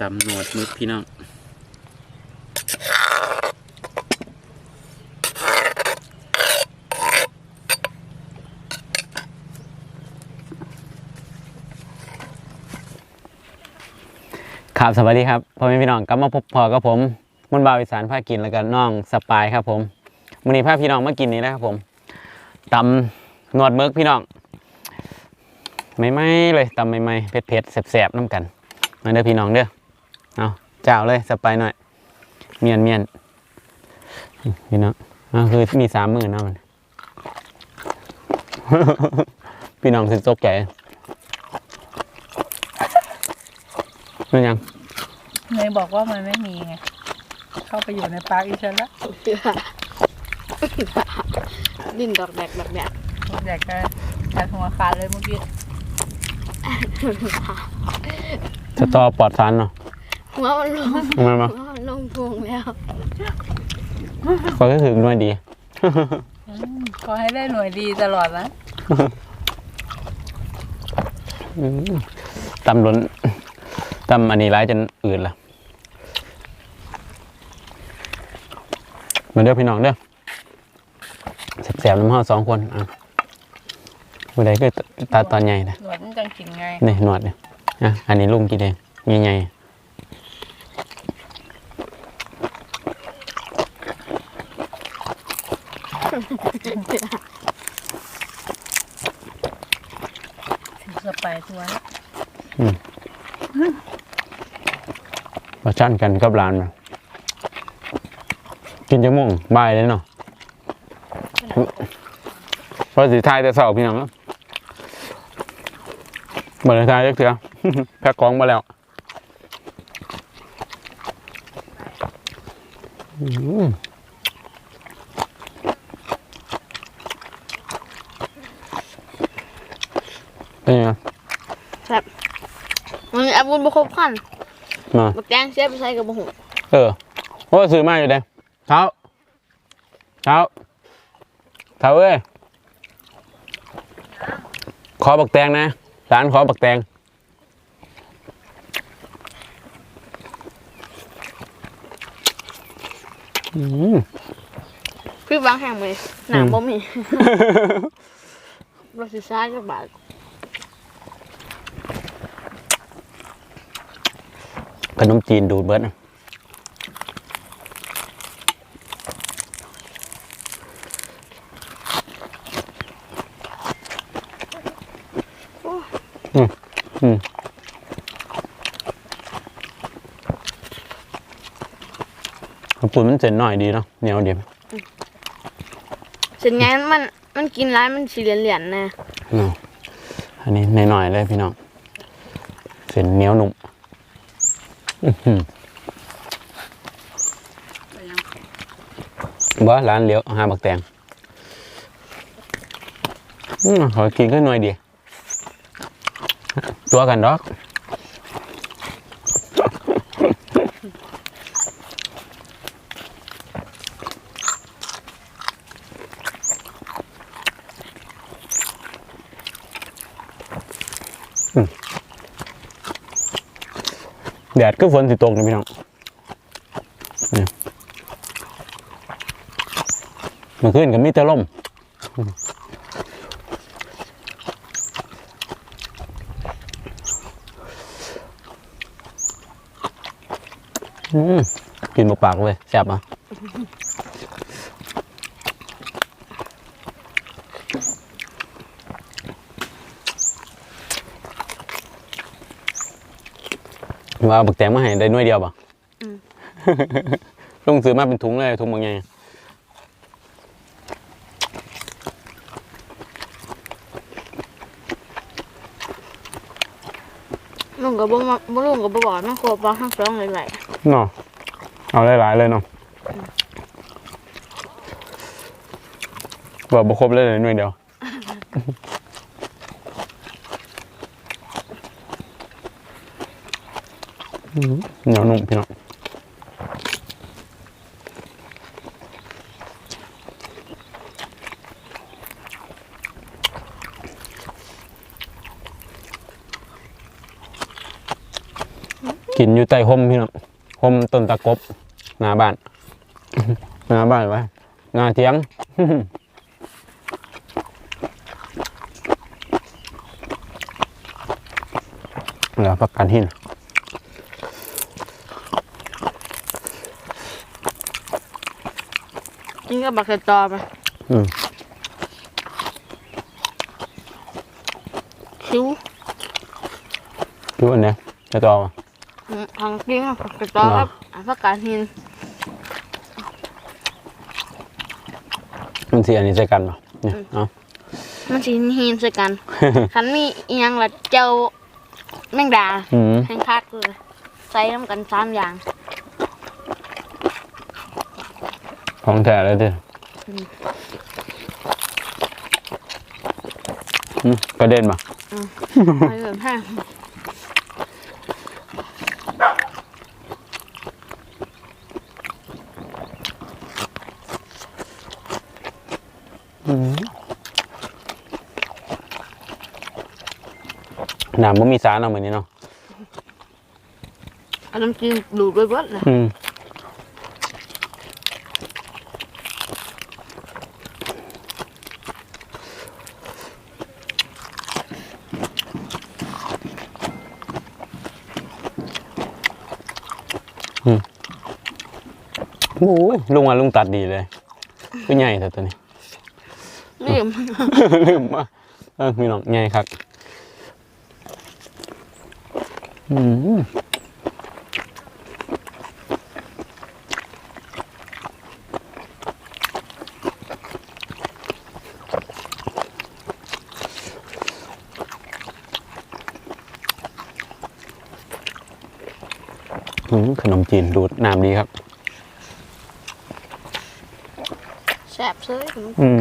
ตำหนวดมึกพี่น้องครับสวัสดีครับพ่อแม่พี่น้องกลับมาพบพอกับผมมุนบาวอีสานภาคกินแล้วก็น้องสปายครับผมวันนี้พาพี่น้องมากินนี้นะครับผมตำหนวดมึกพี่น้องไม่ไม่เลยตำไม่ไม่เผ็ดเผ็ดๆแสบๆน้ำกันมาเด้อพี่น้องเด้อ เอาเจ้าเลยสไปหน่อย เมียนเมียนพี่น้องอ่าคือมีสามหมื่นเนาะมัน พี่น้องสิจกแก่เป็นยังเนยบอกว่ามันไม่มีไง เข้าไปอยู่ในปากอีฉันละดินดอกแดกดอกแดกอยากจะอยากหัวขาดเลยเมื่อกี้สตอปลอดสารเนาะ หัวมันลงทำไมมาหัวมันลงพุงแล้วก็คือหน่วยดีอืมขอให้ได้หน่วยดีตลอดนะอืมตำล้นตำอันนี้ร้ายจนอืดละมาเด้อพี่น้องเด้อแสบๆน้ำห้าสองคนอะผู้ใดก็ตาตอนใหญ่นะหนวดมันจังกินไงนี่หนวดเนี่ยอะอันนี้ลุงกินเองใหญ่ถึ งสไปทัวมาชั่นกันกับร้านมากินจะม่วงบายเลยเนาะเพราะสีทายแต่เสาพี่น้องเนาะเหมือนทายเล็กเถื่อแพ็คของมาแล้วอืม เป็นยังไงมันมีอาวุธบุครบขั้นมาบักแดงเสียไปใช้กับบุหงเออโอ้ซื้อมาอยู่เด้เท้าเท้าเท้าเอ้ยขอบักแตงนะร้านขอบักแตงอืมพี่วางแห่งมือหนาบ่มีรถสิซ่าจักบาท นมจีนดูดเบิร์ดนะอืมอืมข้าวปุ้นมันเสร็จหน่อยดีเนาะเหนียวเดียวเสร็จไงมันมันกินร้ายมันสีเหรียญๆนะเนาะอันนี้หน่อยๆเลยพี่น้องเส้นเหนียวหนุ่ม อื้อหือบ่ร้านเลี้ยวหาบักแตงอืมขอกินก็หน่อยดีตัวกันดอก แดดก็ฝนสิตกนะพี่น้องเมื่อคืนก็มีแต่ลมอืมกินบมกปากเลยแซ่บอะ ว่าเอาบักแตงมาให้ได้หน่วยเดียวป่ะลุงซื้อมาเป็นถุงเลยถุงบางไงลุงกับบ่มาบ่ลุงกับบ่บอกมันครบว่าทั้งสองหลายเนาะเอาหลายๆเลยเนาะบอกบ่ครบเลยหน่วยเดียว อืม เหนียวนุ่มพี่น้องกินอยู่ใต้ห่มพี่น้องห่มต้นตะกบหน้าบ้านหน้าบ้านวะหน้าเทียงเหลือประกันหิน กินกับบักเกตอไปอืมคิ้วอันเนี้ยจะต่อวะอืมของกินกับบักเกตอครับผักกาดหินมันสีอันนี้ใส่กันป่ะเนี่ยเอามันสิหินใส่กันคันมีอียังละเจ้าแมงดาอืมแห้งคักเลยใส่น้ำกันสามอย่าง ของแท้เลยดิอืมกระเด็นป่ะไม่เหมือนแห้งหนามมันมีสารเอาเหมือนนี้เนาะเอาน้ำจิ้มดูดไว้เบิดเลย โอ้ยลุงอะลุงตัดดีเลยก็ใหญ่แต่ตัวนี้ลืมลืมว่าเออมีน้องใหญ่ครับอืม ขนมจีนดูดน้ำดีครับแซ่บซื้ออืม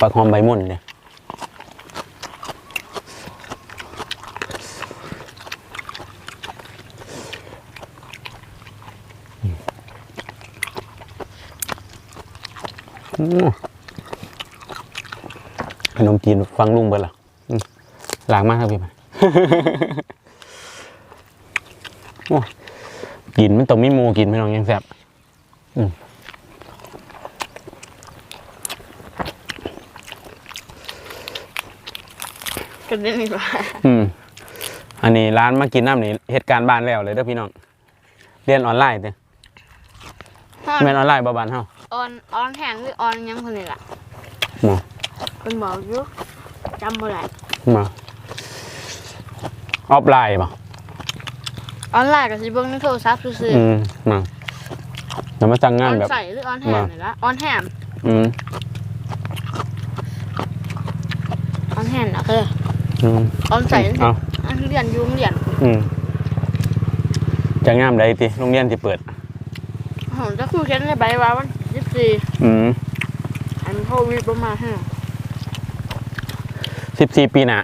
ปลาหอมใบม่อนเนี่ย ขนมจีนฟังลุงเบิดล่ะอืมหลางมากครับพี่มันโอ้กินมันต้องมีหมูกินไม่ต้องยังแซ่บกันได้ไหมวะอืม อันนี้ร้านมากินน้ำนี่เหตุการณ์บ้านแล้วเลยเด้อพี่น้อง เรียนออนไลน์เด้อ ออนแม่นออนไลน์บ่บ้านเฮาออนออนแห้งหรือออนยังคนนี้ล่ะหมอคนบอกอยู่จำบ่ได้มาออฟไลน์บ่ออนไลน์กับสิเบิ่งในโทรศัพท์ซื่ออืมมาเดี๋ยวมาสั่งๆองานอนแบบ ใส่หรือออนแห้งมา นี่ละออนแห้งอืมออนแห้งน่ะคืออืมออนใส่เอาอันเรียนอยุ่โรงเรียนอืมจะงามใดติโรงเรียนที่เปิด ผมจะคุยกันในใบว่าวันยี่สิบสี่อืมอันโควิดประมาณห้าสิบสี่ปีหน่ะ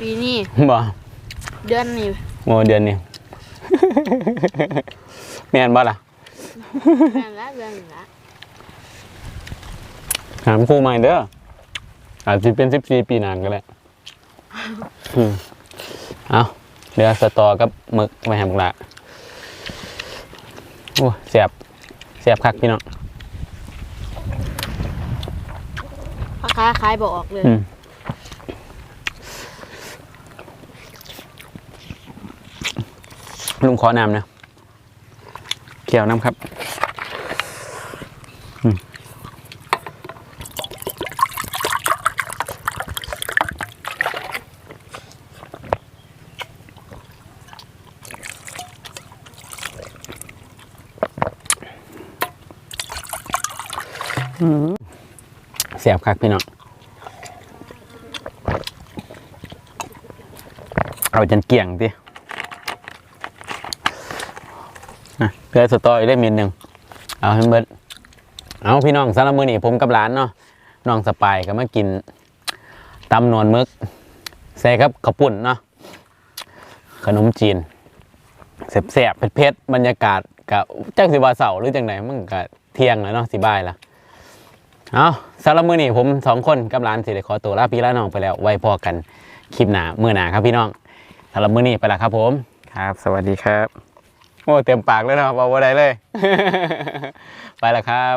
ปีนี้บ่เดือนนี้โมเดือนนี้ แม่นบ่ล่ะแม่นละเดือนนี้ละถามครูใหม่เด้ออาจจะเป็นสิบสี่ปีหนานก็ได้อืมเอาเดี๋ยวสตอกับหมึกไว้ให้บักละโอ้เสียบเสียบคักพี่น้องพ่อค้าขายบอกออกเลย อืมลุงขอน้ำนะเขียวน้ำครับ เสียบคักพี่น้องเอาจนเกี่ยงดิเพื่อสตออีกได้เมียนหนึ่งเอาให้เบิดเอาพี่น้องสำหรับมือนี้ผมกับร้านเนาะน้องสปายก็มากินตำนวนมึกใส่ครับข้าวปุ่นเนาะขนมจีนแสบๆเผ็ดๆบรรยากาศกับจังสิบาเสาหรือจังไหนมันก็เที่ยงแล้วเนาะสิบายละ เอาสำหรับมื้อนี้ผมสองคนกับร้านสิได้ขอตัวลาพี่ลาน้องไปแล้วไว้พอกันคลิปหน้ามื้อหน้าครับพี่น้องสำหรับมื้อนี้ไปละครับผมครับ สวัสดีครับ โอ้เต็มปากเลยเนาะบอกว่าได้เลย ไปละครับ